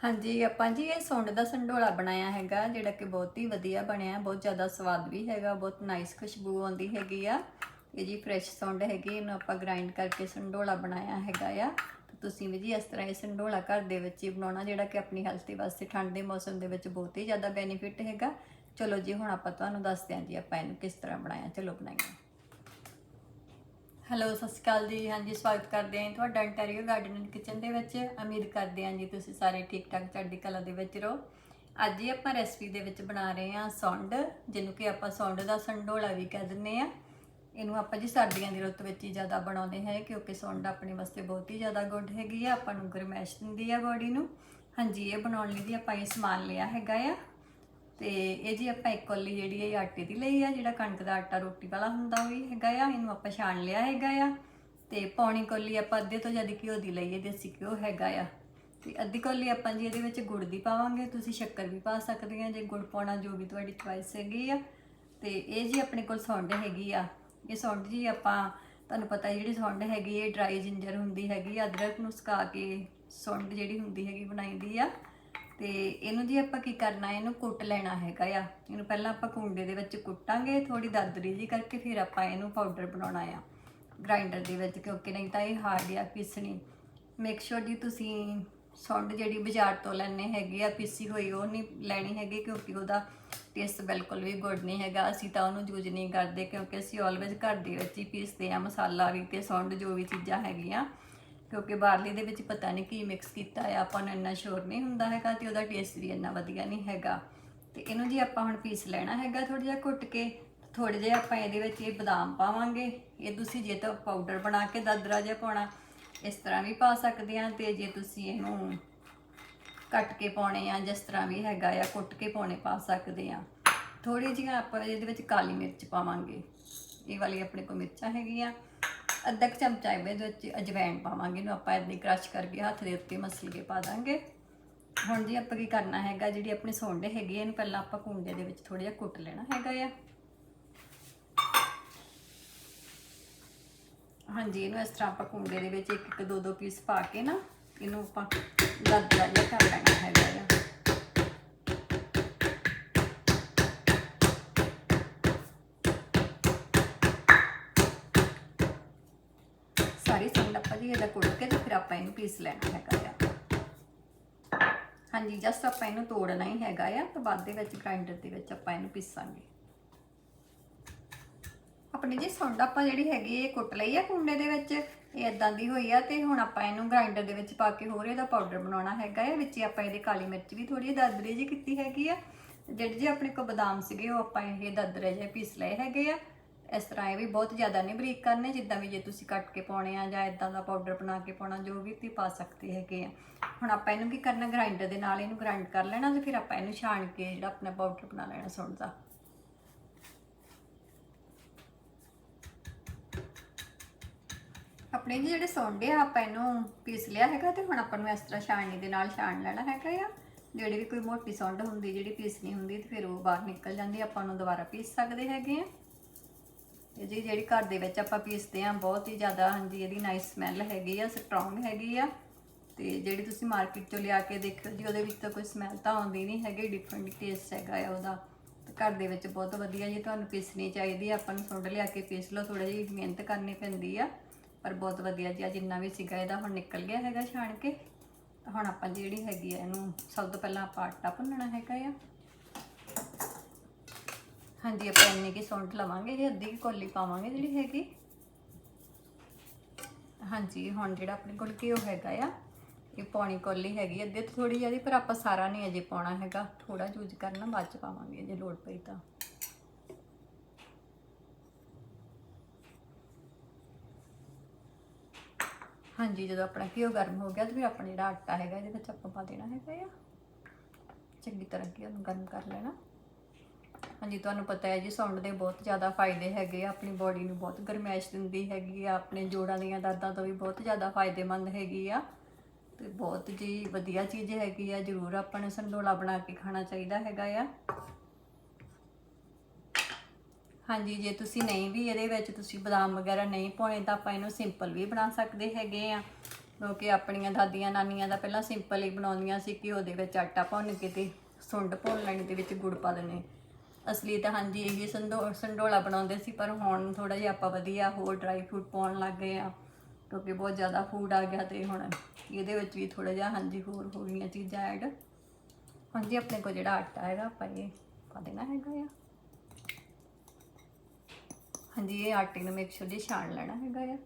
ਹਾਂਜੀ, ਆਪਾਂ ਜੀ ਇਹ ਸੁੰਡ ਦਾ ਸੰਡੋਲਾ ਬਣਾਇਆ ਹੈਗਾ, ਜਿਹੜਾ ਕਿ ਬਹੁਤ ਹੀ ਵਧੀਆ ਬਣਿਆ, ਬਹੁਤ ਜ਼ਿਆਦਾ ਸਵਾਦ ਵੀ ਹੈਗਾ, ਬਹੁਤ ਨਾਈਸ ਖੁਸ਼ਬੂ ਆਉਂਦੀ ਹੈਗੀ ਆ। ਇਹ ਜੀ ਫਰੈਸ਼ ਸੁੰਡ ਹੈਗੀ, ਇਹਨੂੰ ਆਪਾਂ ਗ੍ਰਾਈਂਡ ਕਰਕੇ ਸੰਡੋਲਾ ਬਣਾਇਆ ਹੈਗਾ ਆ। ਤੇ ਤੁਸੀਂ ਵੀ ਜੀ ਇਸ ਤਰ੍ਹਾਂ ਇਹ ਸੰਡੋਲਾ ਘਰ ਦੇ ਵਿੱਚ ਹੀ ਬਣਾਉਣਾ, ਜਿਹੜਾ ਕਿ ਆਪਣੀ ਹੈਲਥ ਵਾਸਤੇ ਠੰਡ ਦੇ ਮੌਸਮ ਦੇ ਵਿੱਚ ਬਹੁਤ ਹੀ ਜ਼ਿਆਦਾ ਬੈਨੀਫਿਟ ਹੈਗਾ। ਚਲੋ ਜੀ, ਹੁਣ ਆਪਾਂ ਤੁਹਾਨੂੰ ਦੱਸਦੇ ਹਾਂ ਜੀ ਆਪਾਂ ਇਹਨੂੰ ਕਿਸ ਤਰ੍ਹਾਂ ਬਣਾਇਆ, ਚਲੋ ਬਣਾਈਏ। ਹੈਲੋ ਸਤਿ ਸ਼੍ਰੀ ਅਕਾਲ ਜੀ। ਹਾਂਜੀ, ਸਵਾਗਤ ਕਰਦੇ ਹਾਂ ਤੁਹਾਡਾ ਇੰਟੈਰੀਅਰ ਗਾਰਡਨ ਐਂਡ ਕਿਚਨ ਦੇ ਵਿੱਚ। ਉਮੀਦ ਕਰਦੇ ਹਾਂ ਜੀ ਤੁਸੀਂ ਸਾਰੇ ਠੀਕ ਠਾਕ ਚੜ੍ਹਦੀ ਕਲਾ ਦੇ ਵਿੱਚ ਰਹੋ। ਅੱਜ ਹੀ ਆਪਾਂ ਰੈਸਪੀ ਦੇ ਵਿੱਚ ਬਣਾ ਰਹੇ ਹਾਂ ਸੌਂਡ, ਜਿਹਨੂੰ ਕਿ ਆਪਾਂ ਸੌਂਡ ਦਾ ਸੰਡੋਲਾ ਵੀ ਕਹਿ ਦਿੰਦੇ ਆ ਇਹਨੂੰ ਆਪਾਂ ਜੀ ਸਰਦੀਆਂ ਦੀ ਰੁੱਤ ਵਿੱਚ ਹੀ ਜ਼ਿਆਦਾ ਬਣਾਉਂਦੇ ਹਾਂ, ਕਿਉਂਕਿ ਸੌਂਡ ਆਪਣੇ ਵਾਸਤੇ ਬਹੁਤ ਹੀ ਜ਼ਿਆਦਾ ਗੁੱਡ ਹੈਗੀ ਆ। ਆਪਾਂ ਨੂੰ ਗਰਮੈਸ਼ ਦਿੰਦੀ ਆ ਬਾਡੀ ਨੂੰ। ਹਾਂਜੀ, ਇਹ ਬਣਾਉਣ ਲਈ ਵੀ ਆਪਾਂ ਇਹ ਸਮਾਨ ਲਿਆ ਹੈਗਾ ਆ। ਤੇ ਇਹ ਜੀ ਆਪਾਂ ਇੱਕ ਕੋਲੀ ਜਿਹੜੀ ਹੈ ਆਟੇ ਦੀ ਲਈ ਆ ਜਿਹੜਾ ਕਣਕ ਦਾ ਆਟਾ ਰੋਟੀ ਵਾਲਾ ਹੁੰਦਾ ਉਹ ਵੀ ਹੈਗਾ ਆ ਇਹਨੂੰ ਆਪਾਂ ਛਾਣ ਲਿਆ ਹੈਗਾ ਆ। ਤੇ ਪੌਣੀ ਕੋਲੀ ਆਪਾਂ ਅੱਧੇ ਤੋਂ ਜ਼ਿਆਦਾ ਘਿਓ ਦੀ ਲਈ ਹੈ ਦੇਸੀ ਘਿਓ ਹੈਗਾ ਆ। ਤੇ ਅੱਧੀ ਕੋਲੀ ਆਪਾਂ ਜੀ ਇਹਦੇ ਵਿੱਚ ਗੁੜ ਦੀ ਪਾਵਾਂਗੇ ਤੁਸੀਂ ਸ਼ੱਕਰ ਵੀ ਪਾ ਸਕਦੇ ਆ ਜੇ ਗੁੜ ਪਾਉਣਾ ਜੋ ਵੀ ਤੁਹਾਡੀ ਚੁਆਇਸ ਹੈਗੀ ਆ। ਤੇ ਇਹ ਜੀ ਆਪਣੇ ਕੋਲ ਸੌਂਡ ਹੈਗੀ ਆ। ਇਹ ਸੌਂਡ ਜੀ ਆਪਾਂ ਤੁਹਾਨੂੰ ਪਤਾ ਜਿਹੜੀ ਸੌਂਡ ਹੈਗੀ ਇਹ ਡਰਾਈ ਜਿੰਜਰ ਹੁੰਦੀ ਹੈਗੀ ਆ, ਅਦਰਕ ਨੂੰ ਸੁਕਾ ਕੇ ਸੌਂਡ ਜਿਹੜੀ ਹੁੰਦੀ ਹੈਗੀ ਬਣਾਈਦੀ ਆ। ਤੇ ਇਹਨੂੰ ਜੀ ਆਪਾਂ ਕੀ ਕਰਨਾ, ਇਹਨੂੰ ਕੁੱਟ ਲੈਣਾ ਹੈਗਾ ਆ। ਇਹਨੂੰ ਪਹਿਲਾਂ ਆਪਾਂ ਕੁੰਡੇ ਦੇ ਵਿੱਚ ਕੁੱਟਾਂਗੇ ਥੋੜੀ ਦਰਦਰੀ ਜੀ ਕਰਕੇ ਫਿਰ ਆਪਾਂ ਇਹਨੂੰ ਪਾਊਡਰ ਬਣਾਉਣਾ ਆ ਗ੍ਰਾਈਂਡਰ ਦੇ ਵਿੱਚ, ਕਿਉਂਕਿ ਨਹੀਂ ਤਾਂ ਇਹ ਹਾਰਡ ਆ ਪੀਸਣੀ। ਮੇਕ ਸ਼ੋਰ ਜੀ ਤੁਸੀਂ ਸੁੰਡ ਜਿਹੜੀ ਬਾਜ਼ਾਰ ਤੋਂ ਲੈਣੇ ਹੈਗੇ ਆ, ਪੀਸੀ ਹੋਈ ਉਹ ਨਹੀਂ ਲੈਣੀ ਹੈਗੀ, ਕਿਉਂਕਿ ਉਹਦਾ ਟੇਸਟ ਬਿਲਕੁਲ ਵੀ ਗੁੱਡ ਨਹੀਂ ਹੈਗਾ। ਅਸੀਂ ਤਾਂ ਉਹਨੂੰ ਯੂਜ਼ ਨਹੀਂ ਕਰਦੇ, ਕਿਉਂਕਿ ਅਸੀਂ ਆਲਵੇਜ਼ ਘਰ ਦੇ ਵਿੱਚ ਹੀ ਪੀਸਦੇ ਆ ਮਸਾਲਾ ਵੀ ਤੇ ਸੁੰਡ ਜੋ ਵੀ ਚੀਜ਼ਾਂ ਹੈਗੀਆਂ। ਕਿਉਂਕਿ ਬਾਹਰਲੀ ਦੇ ਵਿੱਚ ਪਤਾ ਨਹੀਂ ਕੀ ਮਿਕਸ ਕੀਤਾ ਆ, ਆਪਾਂ ਨੂੰ ਇੰਨਾ ਸ਼ੋਰ ਨਹੀਂ ਹੁੰਦਾ ਹੈਗਾ ਤੇ ਉਹਦਾ ਟੇਸਟ ਵੀ ਇੰਨਾ ਵਧੀਆ ਨਹੀਂ ਹੈਗਾ। ਤੇ ਇਹਨੂੰ ਜੀ ਆਪਾਂ ਹੁਣ ਪੀਸ ਲੈਣਾ ਹੈਗਾ ਥੋੜਾ ਜਿਹਾ ਕੁੱਟ ਕੇ ਥੋੜੇ ਜਿਹਾ ਆਪਾਂ ਇਹਦੇ ਵਿੱਚ ਇਹ ਬਦਾਮ ਪਾਵਾਂਗੇ। ਇਹ ਤੁਸੀਂ ਜੇ ਤਾਂ ਪਾਊਡਰ ਬਣਾ ਕੇ ਦਦਰਾ ਜਿਹਾ ਪਾਉਣਾ, ਇਸ ਤਰ੍ਹਾਂ ਵੀ ਪਾ ਸਕਦੇ ਆ ਤੇ ਜੇ ਤੁਸੀਂ ਇਹਨੂੰ ਕੱਟ ਕੇ ਪਾਉਣੇ ਆ, ਜਿਸ ਤਰ੍ਹਾਂ ਵੀ ਹੈਗਾ ਆ, ਕੁੱਟ ਕੇ ਪਾਉਣੇ ਪਾ ਸਕਦੇ ਆ ਥੋੜੀ ਜਿਹੀ ਆਪਾਂ ਇਹਦੇ ਵਿੱਚ ਕਾਲੀ ਮਿਰਚ ਪਾਵਾਂਗੇ। ਇਹ ਵਾਲੀ ਆਪਣੇ ਕੋਲ ਮਿਰਚਾਂ ਹੈਗੀਆਂ। ਅੱਧਾ ਕੁ ਚਮਚਾ ਇਹਦੇ ਵਿੱਚ ਅਜਵਾਇਣ ਪਾਵਾਂਗੇ ਇਹਨੂੰ ਆਪਾਂ ਇਦਾਂ ਕ੍ਰਸ਼ ਕਰਕੇ ਹੱਥ ਦੇ ਉੱਤੇ ਮਸਲ ਕੇ ਪਾ ਦਾਂਗੇ। ਹੁਣ ਜੀ ਆਪਾਂ ਕੀ ਕਰਨਾ ਹੈਗਾ ਜਿਹੜੀ ਆਪਣੇ ਸੌਂਡੇ ਹੈਗੇ ਆ, ਇਹਨੂੰ ਪਹਿਲਾਂ ਆਪਾਂ ਕੁੰਡੇ ਦੇ ਵਿੱਚ ਥੋੜਾ ਜਿਹਾ ਕੁੱਟ ਲੈਣਾ ਹੈਗਾ ਆ। ਹਾਂਜੀ ਇਹਨੂੰ ਇਸ ਤਰ੍ਹਾਂ ਆਪਾਂ ਕੁੰਡੇ ਦੇ ਵਿੱਚ ਇੱਕ ਇੱਕ ਦੋ ਦੋ ਪੀਸ ਪਾ ਕੇ ਨਾ ਇਹਨੂੰ ਆਪਾਂ ਦਰਦਰਾ ਜਿਹਾ ਕਰ ਲੈਣਾ ਹੈਗਾ ਆ। ਸਾਰੀ ਸੁੰਡ ਆਪਾਂ ਜੀ ਇਹਦਾ ਕੁੱਟ ਕੇ ਤੇ ਫਿਰ ਆਪਾਂ ਇਹਨੂੰ ਪੀਸ ਲੈਣਾ ਹੈਗਾ ਆ। ਹਾਂਜੀ ਜਸਟ ਆਪਾਂ ਇਹਨੂੰ ਤੋੜਨਾ ਹੀ ਹੈਗਾ ਆ ਤੇ ਬਾਅਦ ਦੇ ਵਿੱਚ ਗ੍ਰਾਈਂਡਰ ਦੇ ਵਿੱਚ ਆਪਾਂ ਇਹਨੂੰ ਪੀਸਾਂਗੇ। ਆਪਣੀ ਜੀ ਸੁੰਡ ਆਪਾਂ ਜਿਹੜੀ ਹੈਗੀ ਇਹ ਕੁੱਟ ਲਈ ਆ ਕੁੰਡੇ ਦੇ ਵਿੱਚ, ਇਹ ਇਦਾਂ ਦੀ ਹੋਈ ਆ ਤੇ ਹੁਣ ਆਪਾਂ ਇਹਨੂੰ ਗ੍ਰਾਈਂਡਰ ਦੇ ਵਿੱਚ ਪਾ ਕੇ ਹੋਰ ਇਹਦਾ ਪਾਊਡਰ ਬਣਾਉਣਾ ਹੈਗਾ ਆ, ਵਿੱਚ ਆਪਾਂ ਇਹਦੇ ਕਾਲੀ ਮਿਰਚ ਵੀ ਥੋੜੀ ਜਿਹੀ ਦਰਦਰੀ ਜੀ ਕੀਤੀ ਹੈਗੀ ਆ। ਜਿਹੜੇ ਜੀ ਆਪਣੇ ਕੋਲ ਬਦਾਮ ਸੀਗੇ, ਉਹ ਆਪਾਂ ਇਹ ਦਰਦਰੇ ਜਿਹੇ ਪੀਸ ਲਏ ਹੈਗੇ ਆ। ਇਸ ਤਰ੍ਹਾਂ ਇਹ ਵੀ ਬਹੁਤ ਜ਼ਿਆਦਾ ਨਹੀਂ ਬਰੀਕ ਕਰਨੇ, ਜਿੱਦਾਂ ਵੀ ਜੇ ਤੁਸੀਂ ਕੱਟ ਕੇ ਪਾਉਣੇ ਆ ਜਾਂ ਇਦਾਂ ਦਾ ਪਾਊਡਰ ਬਣਾ ਕੇ ਪਾਉਣਾ, ਜੋ ਵੀ ਤੁਸੀਂ ਪਾ ਸਕਦੇ ਹੈਗੇ ਆ। ਹੁਣ ਆਪਾਂ ਇਹਨੂੰ ਕੀ ਕਰਨਾ ਗ੍ਰਾਈਂਡਰ ਦੇ ਨਾਲ ਇਹਨੂੰ ਗ੍ਰਾਈਂਡ ਕਰ ਲੈਣਾ ਤੇ ਫਿਰ ਆਪਾਂ ਇਹਨੂੰ ਛਾਣ ਕੇ ਜਿਹੜਾ ਆਪਣਾ ਪਾਊਡਰ ਬਣਾ ਲੈਣਾ ਸੁੰਡ ਦਾ ਆਪਣੇ ਜੀ ਜਿਹੜੇ ਸੌਂਡੇ ਆ, ਆਪਾਂ ਇਹਨੂੰ ਪੀਸ ਲਿਆ ਹੈਗਾ ਤੇ ਹੁਣ ਆਪਾਂ ਨੂੰ ਇਸ ਤਰ੍ਹਾਂ ਛਾਣਨੀ ਦੇ ਨਾਲ ਛਾਣ ਲੈਣਾ ਹੈਗਾ ਆ। ਜਿਹੜੀ ਵੀ ਕੋਈ ਮੋਟੀ ਸੌਂਡ ਹੁੰਦੀ, ਜਿਹੜੀ ਪੀਸਣੀ ਹੁੰਦੀ ਤੇ ਫਿਰ ਉਹ ਬਾਹਰ ਨਿਕਲ ਜਾਂਦੀ, ਆਪਾਂ ਉਹਨੂੰ ਦੁਬਾਰਾ ਪੀਸ ਸਕਦੇ ਹੈਗੇ ਆ। ਇਹ ਜੀ ਜਿਹੜੀ ਘਰ ਦੇ ਵਿੱਚ ਆਪਾਂ ਪੀਸਦੇ ਆ ਬਹੁਤ ਹੀ ਜ਼ਿਆਦਾ ਹਾਂਜੀ ਇਹਦੀ ਨਾਈਸ ਸਮੈਲ ਹੈਗੀ ਆ ਸਟਰੋਂਗ ਹੈਗੀ ਆ। ਤੇ ਜਿਹੜੀ ਤੁਸੀਂ ਮਾਰਕੀਟ ਚੋਂ ਲਿਆ ਕੇ ਦੇਖਿਓ ਜੀ, ਉਹਦੇ ਵਿੱਚ ਤਾਂ ਕੋਈ ਸਮੈਲ ਤਾਂ ਆਉਂਦੀ ਨਹੀਂ ਹੈਗੀ ਡਿਫਰੈਂਟ ਟੇਸਟ ਹੈਗਾ ਆ ਉਹਦਾ। ਤੇ ਘਰ ਦੇ ਵਿੱਚ ਬਹੁਤ ਵਧੀਆ ਜੀ, ਤੁਹਾਨੂੰ ਪੀਸਣੀ ਚਾਹੀਦੀ ਆਪਾਂ ਨੂੰ ਸੁੰਡ ਲਿਆ ਕੇ ਪੀਸ ਲਓ ਥੋੜੀ ਜਿਹੀ ਮਿਹਨਤ ਕਰਨੀ ਪੈਂਦੀ ਆ। ਪਰ ਬਹੁਤ ਵਧੀਆ ਜੀ, ਆ ਜਿੰਨਾ ਵੀ ਸੀਗਾ ਇਹਦਾ ਹੁਣ ਨਿਕਲ ਗਿਆ ਹੈਗਾ ਛਾਣ ਕੇ। ਤਾਂ ਹੁਣ ਆਪਾਂ ਜਿਹੜੀ ਹੈਗੀ ਆ, ਇਹਨੂੰ ਸਭ ਤੋਂ ਪਹਿਲਾਂ ਆਪਾਂ ਆਟਾ ਭੁੰਨਣਾ ਹੈਗਾ ਆ। ਹਾਂਜੀ, ਆਪਾਂ ਇੰਨੀ ਕੀ ਸੁੰਡ ਲਵਾਂਗੇ ਜੀ ਅੱਧੀ ਕੁ ਕੋਲੀ ਪਾਵਾਂਗੇ ਜਿਹੜੀ ਹੈਗੀ। ਹਾਂਜੀ, ਹੁਣ ਜਿਹੜਾ ਆਪਣੇ ਕੋਲ ਘਿਓ ਹੈਗਾ ਆ, ਇਹ ਪੌਣੀ ਕੋਲੀ ਹੈਗੀ ਅੱਧੇ ਤੋਂ ਥੋੜੀ ਜਿਹੀ ਪਰ ਆਪਾਂ ਸਾਰਾ ਨਹੀਂ ਅਜੇ ਪਾਉਣਾ ਹੈਗਾ। ਥੋੜਾ ਯੂਜ਼ ਕਰਨਾ, ਬਾਅਦ ਚ ਪਾਵਾਂਗੇ, ਜੇ ਲੋੜ ਪਈ ਤਾਂ। ਹਾਂਜੀ, ਜਦੋਂ ਆਪਣਾ ਘਿਓ ਗਰਮ ਹੋ ਗਿਆ, ਤੇ ਫਿਰ ਆਪਣਾ ਜਿਹੜਾ ਆਟਾ ਹੈਗਾ, ਇਹਦੇ ਵਿੱਚ ਆਪਾਂ ਪਾ ਦੇਣਾ ਹੈਗਾ ਆ। ਚੰਗੀ ਤਰ੍ਹਾਂ ਘਿਓ ਨੂੰ ਗਰਮ ਕਰ ਲੈਣਾ। ਹਾਂਜੀ, ਤੁਹਾਨੂੰ ਪਤਾ ਹੈ ਜੀ ਸੌਂਡ ਦੇ ਬਹੁਤ ਜ਼ਿਆਦਾ ਫਾਇਦੇ ਹੈਗੇ ਆ, ਆਪਣੀ ਬੋਡੀ ਨੂੰ ਬਹੁਤ ਗਰਮੈਸ਼ ਦਿੰਦੀ ਹੈਗੀ ਆ, ਆਪਣੇ ਜੋੜਾਂ ਦੀਆਂ ਦਰਦਾਂ ਤੋਂ ਵੀ ਬਹੁਤ ਜ਼ਿਆਦਾ ਫਾਇਦੇਮੰਦ ਹੈਗੀ ਆ। ਤੇ ਬਹੁਤ ਜੀ ਵਧੀਆ ਚੀਜ਼ ਹੈਗੀ ਆ, ਜ਼ਰੂਰ ਆਪਾਂ ਨੂੰ ਸੰਡੋਲਾ ਬਣਾ ਕੇ ਖਾਣਾ ਚਾਹੀਦਾ ਹੈਗਾ ਆ। ਹਾਂਜੀ, ਜੇ ਤੁਸੀਂ ਨਹੀਂ ਵੀ ਇਹਦੇ ਵਿੱਚ ਤੁਸੀਂ ਬਦਾਮ ਵਗੈਰਾ ਨਹੀਂ ਪਾਉਣੇ, ਤਾਂ ਆਪਾਂ ਇਹਨੂੰ ਸਿੰਪਲ ਵੀ ਬਣਾ ਸਕਦੇ ਹੈਗੇ ਆ। ਕਿਉਂਕਿ ਆਪਣੀਆਂ ਦਾਦੀਆਂ ਨਾਨੀਆਂ ਦਾ ਪਹਿਲਾਂ ਸਿੰਪਲ ਹੀ ਬਣਾਉਂਦੀਆਂ ਸੀ ਕਿ ਉਹਦੇ ਵਿੱਚ ਆਟਾ ਭੁੰਨ ਕੇ ਤੇ ਸੁੰਡ ਭੁੰਨ ਲੈਣੀ ਦੇ ਵਿੱਚ ਗੁੜ ਪਾ ਦੇਣੇ। ਅਸਲੀ ਤਾਂ ਹਾਂਜੀ ਇਹ ਸੰਡੋ, ਸੰਡੋਲਾ ਬਣਾਉਂਦੇ ਸੀ, ਪਰ ਹੁਣ ਥੋੜਾ ਜਿਹਾ ਆਪਾਂ ਵਧੀਆ ਹੋਰ ਡਰਾਈ ਫਰੂਟ ਪਾਉਣ ਲੱਗ ਗਏ ਆ, ਕਿਉਂਕਿ ਬਹੁਤ ਜ਼ਿਆਦਾ ਫੂਡ ਆ ਗਿਆ ਤੇ ਹੁਣ ਇਹਦੇ ਵਿੱਚ ਵੀ ਥੋੜਾ ਜਿਹਾ ਹਾਂਜੀ ਹੋਰ ਹੋ ਗਈਆਂ ਚੀਜ਼ਾਂ ਐਡ ਹਾਂਜੀ, ਆਪਣੇ ਕੋਲ ਜਿਹੜਾ ਆਟਾ ਹੈਗਾ, ਆਪਾਂ ਇਹ ਪਾ ਦੇਣਾ ਹੈਗਾ ਆ। ਹਾਂਜੀ, ਇਹ ਆਟੇ ਨੂੰ ਮੇਕ ਸ਼ੋਰ ਜੀ ਛਾਣ ਲੈਣਾ ਹੈਗਾ ਆ।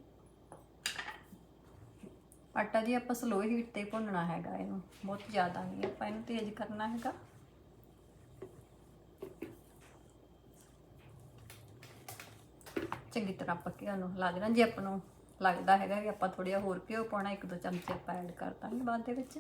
ਆਟਾ ਜੀ ਆਪਾਂ ਸਲੋ ਹੀਟ ਤੇ ਭੁੰਨਣਾ ਹੈਗਾ ਇਹਨੂੰ, ਬਹੁਤ ਜ਼ਿਆਦਾ ਨਹੀਂ, ਆਪਾਂ ਇਹਨੂੰ ਤੇਜ਼ ਕਰਨਾ ਹੈਗਾ। ਚੰਗੀ ਤਰ੍ਹਾਂ ਆਪਾਂ ਘਿਓ ਨੂੰ ਹਿਲਾ ਦੇਣਾ। ਜੇ ਆਪਾਂ ਨੂੰ ਲੱਗਦਾ ਹੈਗਾ ਕਿ ਆਪਾਂ ਥੋੜ੍ਹਾ ਜਿਹਾ ਹੋਰ ਘਿਓ ਪਾਉਣਾ, ਇੱਕ ਦੋ ਚਮਚੇ ਆਪਾਂ ਐਡ ਕਰ ਦਾਂਗੇ ਬਾਅਦ ਦੇ ਵਿੱਚ।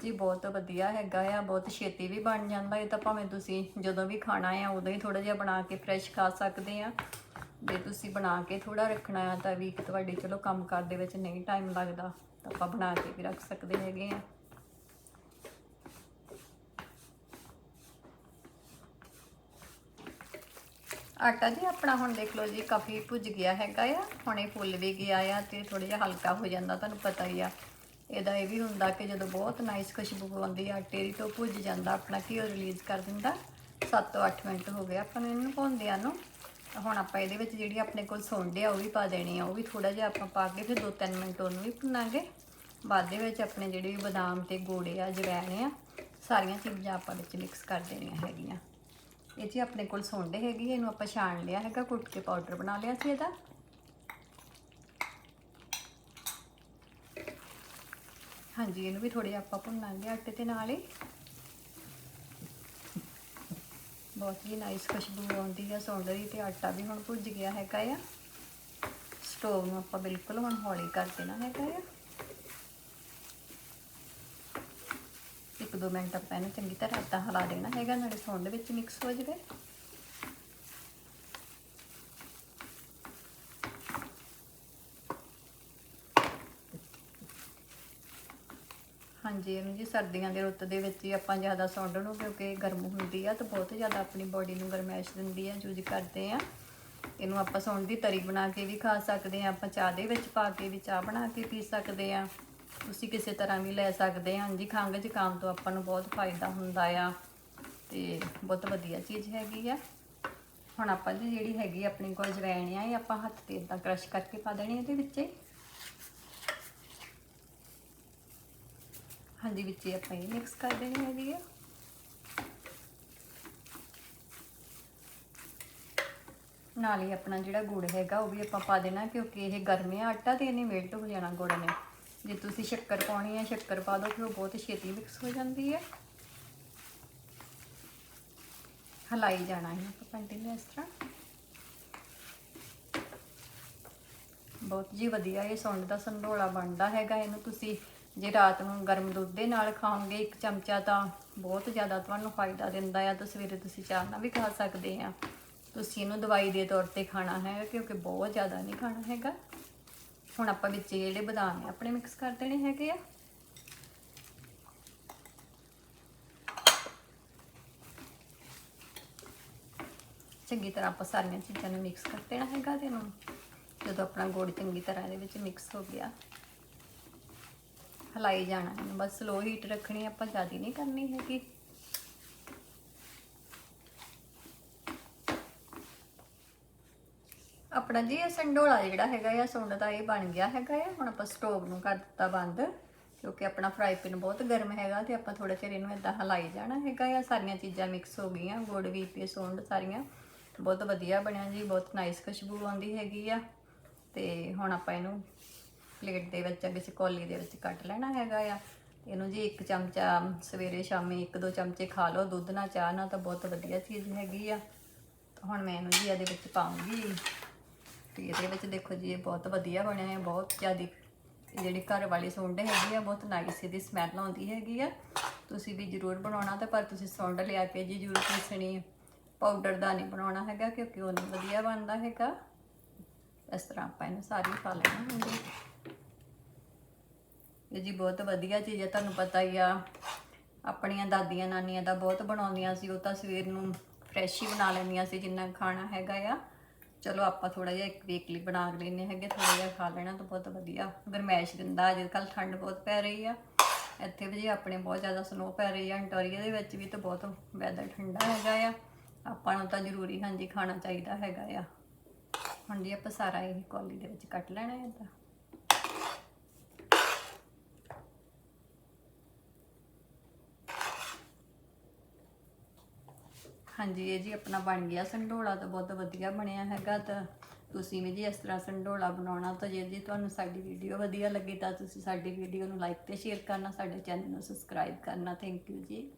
ਜੀ, ਬਹੁਤ ਵਧੀਆ ਹੈਗਾ ਆ, ਬਹੁਤ ਛੇਤੀ ਵੀ ਬਣ ਜਾਂਦਾ। ਇਹ ਤਾਂ ਭਾਵੇਂ ਤੁਸੀਂ ਜਦੋਂ ਵੀ ਖਾਣਾ ਆ, ਉਦੋਂ ਹੀ ਥੋੜਾ ਜਿਹਾ ਬਣਾ ਕੇ ਫਰੈਸ਼ ਖਾ ਸਕਦੇ ਆ। ਜੇ ਤੁਸੀਂ ਬਣਾ ਕੇ ਥੋੜਾ ਰੱਖਣਾ ਆ ਤਾਂ ਵੀ ਇੱਕ ਤੁਹਾਡੇ ਚਲੋ ਕੰਮ ਕਾਰ ਦੇ ਵਿੱਚ ਨਹੀਂ ਟਾਈਮ ਲੱਗਦਾ, ਤਾਂ ਆਪਾਂ ਬਣਾ ਕੇ ਵੀ ਰੱਖ ਸਕਦੇ ਹੈਗੇ ਆ। ਆਟਾ ਜੀ ਆਪਣਾ ਹੁਣ ਦੇਖ ਲਓ ਜੀ ਕਾਫੀ ਭੁੱਜ ਗਿਆ ਹੈਗਾ ਆ, ਹੁਣ ਇਹ ਫੁੱਲ ਵੀ ਗਿਆ ਆ ਤੇ ਥੋੜਾ ਜਿਹਾ ਹਲਕਾ ਹੋ ਜਾਂਦਾ ਤੁਹਾਨੂੰ ਪਤਾ ਹੀ ਆ। ਇਹਦਾ ਇਹ ਵੀ ਹੁੰਦਾ ਕਿ ਜਦੋਂ ਬਹੁਤ ਨਾਈਸ ਖੁਸ਼ਬੂ ਆਉਂਦੀ ਆਟੇ ਦੀ ਤੋਂ ਭੁੱਜ ਜਾਂਦਾ ਆਪਣਾ, ਘਿਓ ਰਿਲੀਜ਼ ਕਰ ਦਿੰਦਾ। 7 ਤੋਂ 8 ਮਿੰਟ ਹੋ ਗਏ ਆਪਾਂ ਨੂੰ ਇਹਨੂੰ ਭੁੰਨਦਿਆਂ ਨੂੰ। ਹੁਣ ਆਪਾਂ ਇਹਦੇ ਵਿੱਚ ਜਿਹੜੀ ਆਪਣੇ ਕੋਲ ਸੌਂਡੇ ਆ, ਉਹ ਵੀ ਪਾ ਦੇਣੀ ਆ, ਉਹ ਵੀ ਥੋੜਾ ਜਿਹਾ ਆਪਾਂ ਪਾ ਕੇ ਫਿਰ 2-3 ਮਿੰਟ ਉਹਨੂੰ ਵੀ ਭੁੰਨਾਂਗੇ। ਬਾਅਦ ਦੇ ਵਿੱਚ ਆਪਣੇ ਜਿਹੜੇ ਵੀ ਬਦਾਮ ਤੇ ਗੋੜੇ ਆ, ਜਵੈਣ ਆ, ਸਾਰੀਆਂ ਚੀਜ਼ਾਂ ਆਪਾਂ ਵਿੱਚ ਮਿਕਸ ਕਰ ਦੇਣੀਆਂ ਹੈਗੀਆਂ। ਇਹ ਜੀ ਆਪਣੇ ਕੋਲ ਸੌਂਡੇ ਹੈਗੀ, ਇਹਨੂੰ ਆਪਾਂ ਛਾਣ ਲਿਆ ਹੈਗਾ, ਕੁੱਟ ਕੇ ਪਾਊਡਰ ਬਣਾ ਲਿਆ ਸੀ ਇਹਦਾ। ਹਾਂਜੀ, ਇਹਨੂੰ ਵੀ ਥੋੜੇ ਆਪਾਂ ਭੁੰਨਾਂਗੇ ਆਟੇ ਦੇ ਨਾਲ ਹੀ। ਬਹੁਤ ਹੀ ਨਾਈਸ ਖੁਸ਼ਬੂ ਆਉਂਦੀ ਹੈ ਸੌਂਡੇ ਦੀ ਤੇ ਆਟਾ ਵੀ ਹੁਣ ਭੁੱਜ ਗਿਆ ਹੈਗਾ ਆ। ਸਟੋਵ ਨੂੰ ਆਪਾਂ ਬਿਲਕੁਲ ਹੁਣ ਹੌਲੀ ਕਰ ਦੇਣਾ ਹੈਗਾ ਆ। ਇੱਕ ਦੋ ਮਿੰਟ ਆਪਾਂ ਇਹਨੂੰ ਚੰਗੀ ਤਰ੍ਹਾਂ ਆਟਾ ਹਿਲਾ ਦੇਣਾ ਹੈਗਾ, ਨਾਲੇ ਸੌਂਡ ਵਿੱਚ ਮਿਕਸ ਹੋ ਜਾਵੇ। ਹਾਂਜੀ, ਇਹਨੂੰ ਜੀ ਸਰਦੀਆਂ ਦੇ ਰੁੱਤ ਦੇ ਵਿੱਚ ਹੀ ਆਪਾਂ ਜ਼ਿਆਦਾ ਸੌਂਡ ਨੂੰ, ਕਿਉਂਕਿ ਗਰਮ ਹੁੰਦੀ ਆ ਤਾਂ ਬਹੁਤ ਜ਼ਿਆਦਾ ਆਪਣੀ ਬਾਡੀ ਨੂੰ ਗਰਮੈਸ਼ ਦਿੰਦੀ ਆ, ਯੂਜ਼ ਕਰਦੇ ਆ। ਇਹਨੂੰ ਆਪਾਂ ਸੌਂਡ ਦੀ ਤਰੀ ਬਣਾ ਕੇ ਵੀ ਖਾ ਸਕਦੇ ਆ, ਆਪਾਂ ਚਾਹ ਦੇ ਵਿੱਚ ਪਾ ਕੇ ਵੀ ਚਾਹ ਬਣਾ ਕੇ ਪੀ ਸਕਦੇ ਆ। ਤੁਸੀਂ ਕਿਸੇ ਤਰ੍ਹਾਂ ਵੀ ਲੈ ਸਕਦੇ ਹਾਂ। ਹਾਂਜੀ, ਖੰਘ ਜ਼ੁਕਾਮ ਤੋਂ ਆਪਾਂ ਨੂੰ ਬਹੁਤ ਫਾਇਦਾ ਹੁੰਦਾ ਆ ਤੇ ਬਹੁਤ ਵਧੀਆ ਚੀਜ਼ ਹੈਗੀ ਆ। ਹੁਣ ਆਪਾਂ ਜੀ ਜਿਹੜੀ ਹੈਗੀ ਆਪਣੀ ਕੋਲ ਜਵੈਣ ਆ, ਇਹ ਆਪਾਂ ਹੱਥ ਤੇ ਇਦਾਂ ਕ੍ਰਸ਼ ਕਰਕੇ ਪਾ ਦੇਣੀ ਇਹਦੇ ਵਿੱਚ। ਹਾਂਜੀ, ਵਿੱਚ ਆਪਾਂ ਇਹ ਮਿਕਸ ਕਰ ਦੇਣੀ ਹੈਗੀ ਆ। ਨਾਲ ਹੀ ਆਪਣਾ ਜਿਹੜਾ ਗੁੜ ਹੈਗਾ, ਉਹ ਵੀ ਆਪਾਂ ਪਾ ਦੇਣਾ, ਕਿਉਂਕਿ ਇਹ ਗਰਮਿਆ ਆਟਾ ਤੇ ਇਹਨੇ ਮੇਲਟ ਹੋ ਜਾਣਾ ਗੁੜ ਨੇ। ਜੇ ਤੁਸੀਂ ਸ਼ੱਕਰ ਪਾਉਣੀ ਹੈ, ਸ਼ੱਕਰ ਪਾ ਦਿਓ ਫਿਰ ਉਹ ਬਹੁਤ ਛੇਤੀ ਮਿਕਸ ਹੋ ਜਾਂਦੀ ਹੈ। ਹਲਾਈ ਜਾਣਾ ਹੈ ਆਪਾਂ ਕੰਟੀਨਿਊ ਇਸ ਤਰ੍ਹਾਂ। ਬਹੁਤ ਜੀ ਵਧੀਆ ਇਹ ਸੁੰਡ ਦਾ ਸੰਧੋਲਾ ਬਣਦਾ ਹੈਗਾ, ਇਹਨੂੰ ਤੁਸੀਂ ਜੇ ਰਾਤ ਨੂੰ ਗਰਮ ਦੁੱਧ ਦੇ ਨਾਲ ਖਾਓਗੇ ਇੱਕ ਚਮਚਾ ਤਾਂ ਬਹੁਤ ਜ਼ਿਆਦਾ ਤੁਹਾਨੂੰ ਫਾਇਦਾ ਦਿੰਦਾ ਆ, ਤਾਂ ਸਵੇਰੇ ਤੁਸੀਂ ਚਾਹ ਨਾਲ ਵੀ ਖਾ ਸਕਦੇ ਆ। ਤੁਸੀਂ ਇਹਨੂੰ ਦਵਾਈ ਦੇ ਤੌਰ ਤੇ ਖਾਣਾ ਹੈ ਕਿਉਂਕਿ ਬਹੁਤ ਜ਼ਿਆਦਾ ਨਹੀਂ ਖਾਣਾ ਹੈਗਾ। ਹੁਣ ਆਪਾਂ ਵਿੱਚ ਜਿਹੜੇ ਬਦਾਮ ਆ, ਆਪਣੇ ਮਿਕਸ ਕਰ ਦੇਣੇ ਹੈਗੇ ਆ। ਚੰਗੀ ਤਰ੍ਹਾਂ ਆਪਾਂ ਸਾਰੀਆਂ ਚੀਜ਼ਾਂ ਨੂੰ ਮਿਕਸ ਕਰ ਦੇਣਾ ਹੈਗਾ ਤੇ ਇਹਨੂੰ ਜਦੋਂ ਆਪਣਾ ਗੁੜ ਚੰਗੀ ਤਰ੍ਹਾਂ ਇਹਦੇ ਵਿੱਚ ਮਿਕਸ ਹੋ ਗਿਆ। ਹਲਾਈ ਜਾਣਾ ਇਹਨੂੰ, ਬਸ ਸਲੋ ਹੀਟ ਰੱਖਣੀ ਆਪਾਂ ਜ਼ਿਆਦਾ ਨਹੀਂ ਕਰਨੀ ਹੈਗੀ। ਆਪਣਾ ਜੀ ਇਹ ਸੰਡੋਲਾ ਜਿਹੜਾ ਹੈਗਾ ਆ, ਸੁੰਡ ਦਾ ਇਹ ਬਣ ਗਿਆ ਹੈਗਾ ਆ। ਹੁਣ ਆਪਾਂ ਸਟੋਵ ਨੂੰ ਕਰ ਦਿੱਤਾ ਬੰਦ, ਕਿਉਂਕਿ ਆਪਣਾ ਫਰਾਈ ਪੈਨ ਬਹੁਤ ਗਰਮ ਹੈਗਾ ਤੇ ਆਪਾਂ ਥੋੜਾ ਚਿਰ ਇਹਨੂੰ ਇਦਾਂ ਹਲਾਈ ਜਾਣਾ ਹੈਗਾ ਆ। ਸਾਰੀਆਂ ਚੀਜ਼ਾਂ ਮਿਕਸ ਹੋ ਗਈਆਂ, ਗੁੜ, ਵੀ ਤੇ ਸੁੰਡ ਸਾਰੀਆਂ। ਬਹੁਤ ਵਧੀਆ ਬਣਿਆ ਜੀ, ਬਹੁਤ ਨਾਈਸ ਖੁਸ਼ਬੂ ਆਉਂਦੀ ਹੈਗੀ ਆ। ਤੇ ਹੁਣ ਆਪਾਂ ਇਹਨੂੰ ਪਲੇਟ ਦੇ ਵਿੱਚ ਕਿਸੇ ਕੌਲੀ ਦੇ ਵਿੱਚ ਕੱਟ ਲੈਣਾ ਹੈਗਾ ਆ। ਇਹਨੂੰ ਜੀ ਇੱਕ ਚਮਚਾ ਸਵੇਰੇ ਸ਼ਾਮੀ ਇੱਕ ਦੋ ਚਮਚੇ ਖਾ ਲਓ, ਦੁੱਧ ਨਾਲ, ਚਾਹ ਨਾਲ ਤਾਂ ਬਹੁਤ ਵਧੀਆ ਚੀਜ਼ ਹੈਗੀ ਆ। ਹੁਣ ਮੈਂ ਇਹਨੂੰ ਜੀ ਇਹਦੇ ਵਿੱਚ ਪਾਉਂਗੀ। ਤੇ ਇਹਦੇ ਵਿੱਚ ਦੇਖੋ ਜੀ, ਇਹ ਬਹੁਤ ਵਧੀਆ ਬਣਿਆ ਹੈ ਬਹੁਤ ਜ਼ਿਆਦਾ ਜਿਹੜੀ ਘਰ ਵਾਲੀ ਸੁੰਡ ਹੈਗੀ ਆ, ਬਹੁਤ ਨਾਈਸ ਇਹਦੀ ਸਮੈਲ ਆਉਂਦੀ ਹੈਗੀ ਆ। ਤੁਸੀਂ ਵੀ ਜ਼ਰੂਰ ਬਣਾਉਣਾ ਤਾਂ ਪਰ ਤੁਸੀਂ ਸੁੰਡ ਲਿਆ ਕੇ ਜੀ, ਜ਼ਰੂਰ ਪੀਸਣੀ ਪਾਊਡਰ ਦਾ ਨਹੀਂ ਬਣਾਉਣਾ ਹੈਗਾ ਕਿਉਂਕਿ ਉਹ ਨਹੀਂ ਵਧੀਆ ਬਣਦਾ ਹੈਗਾ। ਇਸ ਤਰ੍ਹਾਂ ਆਪਾਂ ਇਹਨੂੰ ਸਾਰੀ ਪਾ ਲੈਣਾ ਹੁੰਦੀ ਇਹ ਜੀ ਬਹੁਤ ਵਧੀਆ ਚੀਜ਼ ਹੈ ਤੁਹਾਨੂੰ ਪਤਾ ਹੀ ਆ। ਆਪਣੀਆਂ ਦਾਦੀਆਂ ਨਾਨੀਆਂ ਦਾ ਬਹੁਤ ਬਣਾਉਂਦੀਆਂ ਸੀ, ਉਹ ਤਾਂ ਸਵੇਰ ਨੂੰ ਫਰੈਸ਼ ਹੀ ਬਣਾ ਲੈਂਦੀਆਂ ਸੀ ਜਿੰਨਾ ਖਾਣਾ ਹੈਗਾ ਆ। ਚਲੋ ਆਪਾਂ ਥੋੜਾ ਜਿਹਾ ਇੱਕ ਵੀਕ ਲਈ ਬਣਾ ਕੇ ਲੈਨੇ ਹੈਗੇ ਥੋੜਾ ਜਿਹਾ ਖਾ ਲੈਣਾ ਤਾਂ ਬਹੁਤ ਵਧੀਆ। ਗਰਮੈਸ਼ ਦਿੰਦਾ ਅੱਜ ਕੱਲ ਠੰਡ ਬਹੁਤ ਪੈ ਰਹੀ ਆ, ਇੱਥੇ ਵੀ ਜੀ ਆਪਣੇ ਬਹੁਤ ਜ਼ਿਆਦਾ ਸਨੋ ਪੈ ਰਹੀ ਆ ਅੰਟੋਰੀਆ ਦੇ ਵਿੱਚ ਵੀ ਤਾਂ ਬਹੁਤ ਵੈਦਰ ਠੰਡਾ ਹੈਗਾ ਆ। ਆਪਾਂ ਨੂੰ ਤਾਂ ਜ਼ਰੂਰੀ ਹਾਂਜੀ ਖਾਣਾ ਚਾਹੀਦਾ ਹੈਗਾ ਆ। ਹੁਣ ਜੀ ਆਪਾਂ ਸਾਰਾ ਇਹ ਕੌਲੀ ਦੇ ਵਿੱਚ ਕੱਟ ਲੈਣਾ ਹੈ ਤਾਂ ਹਾਂਜੀ, ਇਹ ਜੀ ਆਪਣਾ ਬਣ ਗਿਆ ਸੰਡੋਲਾ ਤਾਂ ਬਹੁਤ ਵਧੀਆ ਬਣਿਆ ਹੈਗਾ ਤਾਂ ਤੁਸੀਂ ਵੀ ਜੀ ਇਸ ਤਰ੍ਹਾਂ ਸੰਡੋਲਾ ਬਣਾਉਣਾ ਤਾਂ ਜੇ ਜੀ ਤੁਹਾਨੂੰ ਸਾਡੀ ਵੀਡੀਓ ਵਧੀਆ ਲੱਗੀ ਤਾਂ ਤੁਸੀਂ ਸਾਡੀ ਵੀਡੀਓ ਨੂੰ ਲਾਈਕ ਤੇ ਸ਼ੇਅਰ ਕਰਨਾ, ਸਾਡੇ ਚੈਨਲ ਨੂੰ ਸਬਸਕ੍ਰਾਈਬ ਕਰਨਾ ਥੈਂਕ ਯੂ ਜੀ।